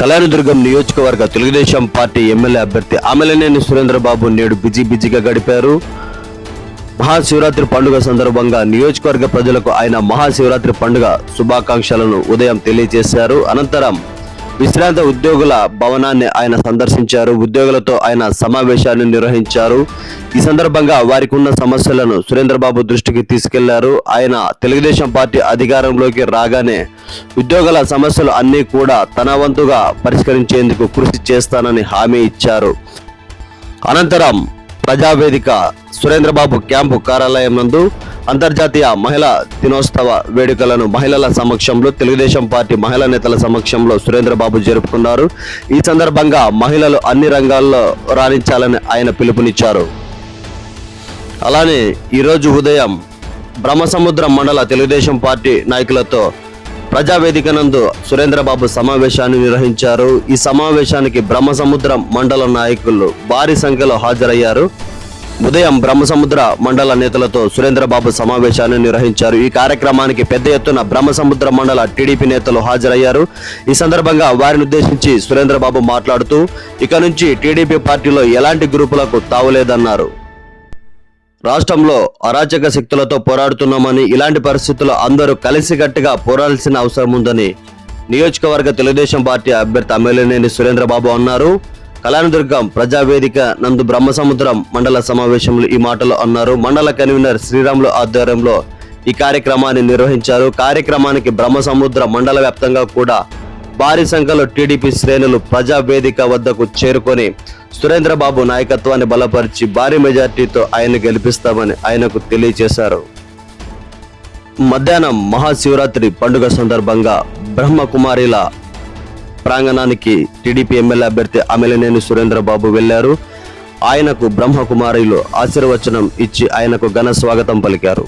కళ్యాణదుర్గం నియోజకవర్గ Telugu Desam party MLA అభ్యర్థి అమలనేని సురేంద్రబాబు నేడు బిజీ బిజీగా గడిపారు. మహాశివరాత్రి పండుగ సందర్భంగా నియోజకవర్గ ప్రజలకు ఆయన మహాశివరాత్రి పండుగ శుభాకాంక్షలను ఉదయం తెలియజేశారు. అనంతరం విశ్రాంత ఉద్యోగుల భవనాన్ని ఆయన సందర్శించారు. ఉద్యోగులతో ఆయన సమావేశాన్ని నిర్వహించారు. ఈ సందర్భంగా వారికి ఉన్న సమస్యలను సురేంద్రబాబు దృష్టికి తీసుకెళ్ళారు. ఆయన తెలుగుదేశం పార్టీ అధికారంలోకి రాగానే ఉద్యోగుల సమస్యలు అన్నీ కూడా తన వంతుగా పరిష్కరించేందుకు కృషి చేస్తానని హామీ ఇచ్చారు. అనంతరం ప్రజావేదిక సురేంద్రబాబు క్యాంపు కార్యాలయం నందు అంతర్జాతీయ మహిళా దినోత్సవ వేడుకలను మహిళల సమక్షంలో తెలుగుదేశం పార్టీ మహిళా నేతల సమక్షంలో సురేంద్రబాబు జరుపుకున్నారు. ఈ సందర్భంగా మహిళలు అన్ని రంగాల్లో రాణించాలని ఆయన పిలుపునిచ్చారు. అలానే ఈరోజు ఉదయం బ్రహ్మసముద్రం మండల తెలుగుదేశం పార్టీ నాయకులతో ప్రజావేదిక నందు సురేంద్రబాబు సమావేశాన్ని నిర్వహించారు. ఈ సమావేశానికి బ్రహ్మసముద్రం మండల నాయకులు భారీ సంఖ్యలో హాజరయ్యారు. ఉదయం బ్రహ్మసముద్ర మండల నేతలతో సురేంద్రబాబు సమావేశాన్ని నిర్వహించారు. ఈ కార్యక్రమానికి పెద్ద ఎత్తున బ్రహ్మసముద్ర మండల టీడీపీ నేతలు హాజరయ్యారు. ఈ సందర్భంగా వారిని ఉద్దేశించి సురేంద్రబాబు మాట్లాడుతూ ఇక నుంచి టీడీపీ పార్టీలో ఎలాంటి గ్రూపులకు తావులేదన్నారు. రాష్ట్రంలో అరాచక శక్తులతో పోరాడుతున్నామని ఇలాంటి పరిస్థితుల్లో అందరూ కలిసికట్టుగా పోరాడాల్సిన అవసరం ఉందని నియోజకవర్గ తెలుగుదేశం పార్టీ అభ్యర్థి అమ్మెల్యేనేని సురేంద్రబాబు అన్నారు. కళ్యాణదుర్గం ప్రజావేదిక నందు బ్రహ్మసముద్రం మండల సమావేశంలో ఈ మాటలు అన్నారు. మండల కన్వీనర్ శ్రీరాములు ఆధ్వర్యంలో ఈ కార్యక్రమాన్ని నిర్వహించారు. కార్యక్రమానికి బ్రహ్మసముద్ర మండల వ్యాప్తంగా కూడా భారీ సంఖ్యలో టీడీపీ శ్రేణులు ప్రజావేదిక వద్దకు చేరుకొని సురేంద్రబాబు నాయకత్వాన్ని బలపరిచి భారీ మెజార్టీతో ఆయన గెలిపిస్తామని ఆయనకు తెలియజేశారు. మధ్యాహ్నం మహాశివరాత్రి పండుగ సందర్భంగా బ్రహ్మకుమారిల ప్రాంగణానికి టీడీపీ ఎమ్మెల్యే అభ్యర్థి అమిలినేని సురేంద్రబాబు వెళ్ళారు. ఆయనకు బ్రహ్మకుమారిలు ఆశీర్వచనం ఇచ్చి ఆయనకు ఘన స్వాగతం పలికారు.